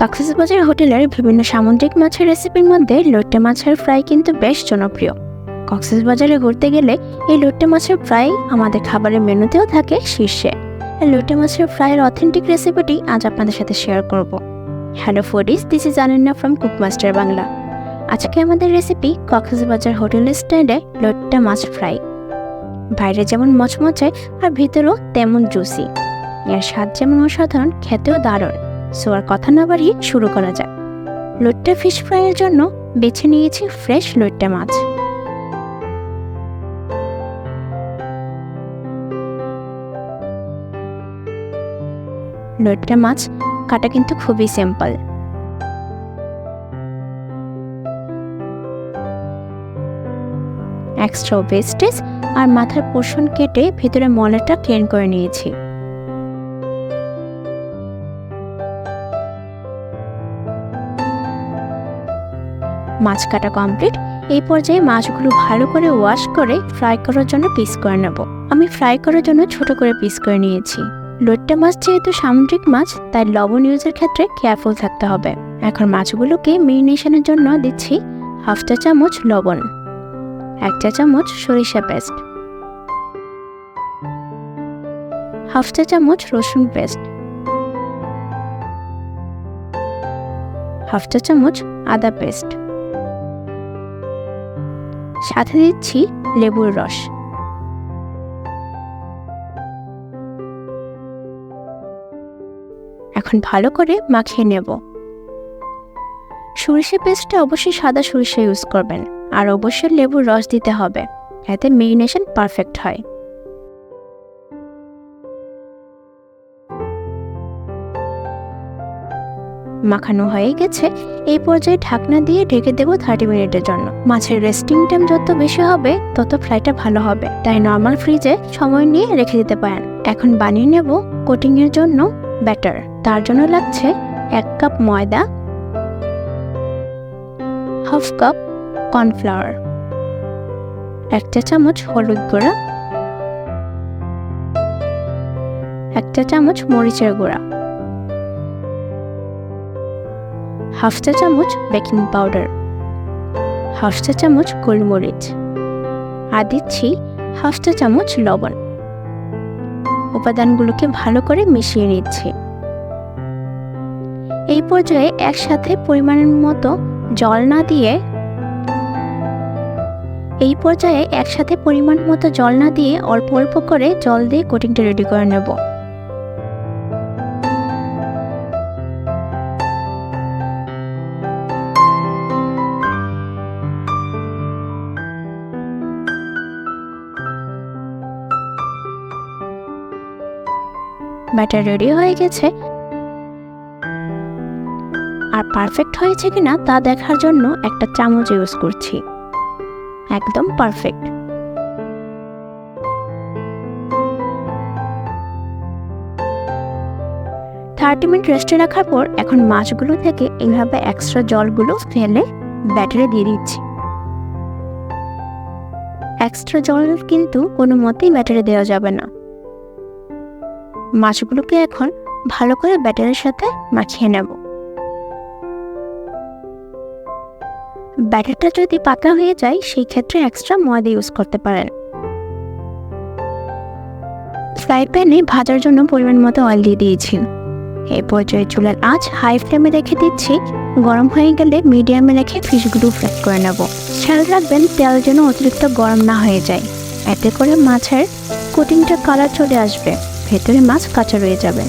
কক্সবাজার হোটেলের বিভিন্ন সামুদ্রিক মাছের রেসিপির মধ্যে লোট্টে মাছের ফ্রাই কিন্তু বেশ জনপ্রিয়। কক্সবাজারে ঘুরতে গেলে এই লোট্টে মাছের ফ্রাই আমাদের খাবারের মেনুতেও থাকে শীর্ষে। লোট্টে মাছের ফ্রাইয়ের অথেন্টিক রেসিপিটি আজ আপনাদের সাথে শেয়ার করব। Hello foodies, this is Ananya from Cookmaster Bangla. আজকে আমাদের রেসিপি কক্সবাজার হোটেল স্ট্যান্ডে লোট্টে মাছ ফ্রাই। বাইরে যেমন মচমচে, আর ভিতরেও তেমন জুসি। এর স্বাদ যেমন অসাধারণ, খেতেও দারুণ। সো আর কথা না বাড়িয়ে শুরু করা যাক। লোট্টা ফিশ ফ্রাইয়ের জন্য বেছে নিয়েছি ফ্রেশ লোট্টা মাছ। লোট্টা মাছ কাটা কিন্তু খুবই সিম্পল এক্সট্রা ওয়েস্টেজ আর মাথার পোষণ কেটে ভেতরে মলাটা ক্লিন করে নিয়েছি। মাছ কাটা কমপ্লিট এই পর্যায়ে মাছগুলো ভালো করে ওয়াশ করে ফ্রাই করার জন্য পিস করে নেব। আমি ফ্রাই করার জন্য ছোট করে পিস করে নিয়েছি। লোট্টা মাছ যেহেতু সামুদ্রিক মাছ, তাই লবণ ইউজের ক্ষেত্রে কেয়ারফুল থাকতে হবে। এখন মাছগুলোকে মেরিনেশনের জন্য দিচ্ছি হাফ চা চামচ লবণ, এক চা চামচ সরিষা পেস্ট হাফ চা চামচ রসুন পেস্ট হাফ চা চামচ আদা পেস্ট সাথে দিচ্ছি লেবুর রস। এখন ভালো করে মাখিয়ে নেব। সরিষে পেস্টটা অবশ্যই সাদা সরিষা ইউজ করবেন, আর অবশ্যই লেবুর রস দিতে হবে, এতে মেরিনেশন পারফেক্ট হয়। মাখানো হয়ে গেছে, এই পর্যায়ে ঢাকনা দিয়ে ঢেকে দেবো থার্টি মিনিটের জন্য। মাছের রেস্টিং টাইম যত বেশি হবে, তত ফ্রাইটা ভালো হবে। তাই নর্মাল ফ্রিজে সময় নিয়ে রেখে দিতে পারেন। এখন বানিয়ে নেব কোটিংয়ের জন্য ব্যাটার তার জন্য লাগছে এক কাপ ময়দা হাফ কাপ কর্নফ্লাওয়ার এক চা চামচ হলুদ গুঁড়া, এক চা চামচ মরিচের গুঁড়া। হাফ চা চামচ বেকিং পাউডার, হাফ চা চামচ গোলমরিচ, আর দিচ্ছি হাফ চা চামচ লবণ। উপাদানগুলোকে ভালো করে মিশিয়ে নিচ্ছি। এই পর্যায়ে একসাথে পরিমাণের মতো জল না দিয়ে, এই পর্যায়ে একসাথে পরিমাণ মতো জল না দিয়ে অল্প অল্প করে জল দিয়ে কোটিংটা রেডি করে নেব। ব্যাটার রেডি হয়ে গেছে। আর পারফেক্ট হয়েছে কিনা তা দেখার জন্য একটা চামচ ইউজ করছি। একদম পারফেক্ট। থার্টি মিনিট রেস্টে রাখার পর এখন মাছগুলো থেকে এইভাবে এক্সট্রা জলগুলো ফেলে ব্যাটারে দিয়ে দিচ্ছি। এক্সট্রা জল কিন্তু কোনো মতেই ব্যাটারে দেওয়া যাবে না। মাছগুলোকে এখন ভালো করে ব্যাটারের সাথে মাখিয়ে নেব। ব্যাটারটা যদি পাতলা হয়ে যায়, সেই ক্ষেত্রে এক্সট্রা ময়দা ইউজ করতে পারেন। ফ্রাই প্যানে ভাজার জন্য পরিমাণ মতো অয়েল দিয়ে দিয়েছি। এই পর্যায়ে চুলার আঁচ হাই ফ্লেমে রেখে দিচ্ছি। গরম হয়ে গেলে মিডিয়ামে রেখে ফিশগুলো ফ্রাই করে নেব। খেয়াল রাখবেন, তেল যেন অতিরিক্ত গরম না হয়ে যায়। এতে করে মাছের কোটিংটা কালার চলে আসবে। ভেতরে মাছ কাঁচা রয়ে যাবে।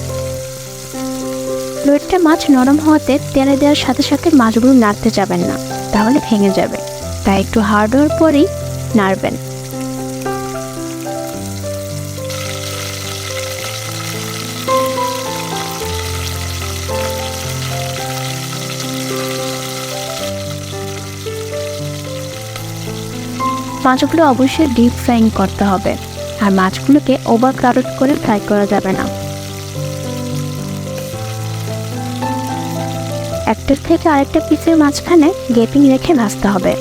লোয়েটটা মাছ নরম হওয়াতে তেলে দেওয়ার সাথে সাথে মাছগুলো নাড়তে যাবেন না, তাহলে ভেঙে যাবে। তাই একটু হার্ড হওয়ার পরেই নাড়বেন। মাছগুলো অবশ্যই ডিপ ফ্রাইং করতে হবে। আর মাছগুলোকে ওভার ক্রাউডেড করে ফ্রাই করা যাবে না। একটার থেকে আরেকটা পিসের মাঝখানে গেপিং রেখে ভাজতে হবে।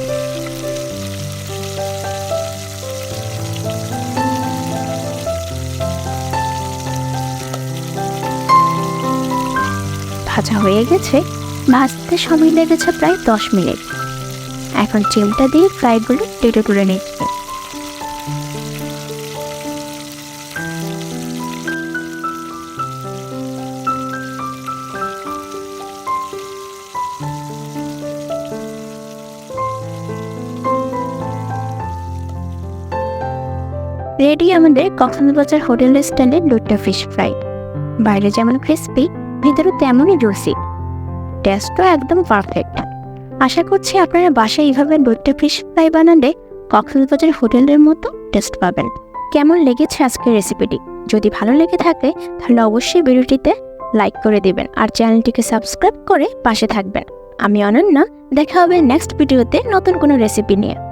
ভাজা হয়ে গেছে। ভাজতে সময় লেগেছে প্রায় দশ মিনিট। এখন চিমটা দিয়ে ফ্রাইগুলো টেটে তুলে নিচ্ছে। রেডি আমাদের কক্সবাজার হোটেল স্টাইলের লুট্টা ফিশ ফ্রাই বাইরে যেমন ক্রিস্পি ভিতরে তেমনই জুসি টেস্টও একদম পারফেক্ট আশা করছি আপনারা বাসায় এইভাবে লুট্টা ফিশ ফ্রাই বানালে কক্সবাজার হোটেলের মতো টেস্ট পাবেন। কেমন লেগেছে আজকের রেসিপিটি যদি ভালো লেগে থাকে, তাহলে অবশ্যই ভিডিওটিতে লাইক করে দিবেন আর চ্যানেলটিকে সাবস্ক্রাইব করে পাশে থাকবেন। আমি অনন্যা, দেখা হবে নেক্সট ভিডিওতে নতুন কোনো রেসিপি নিয়ে।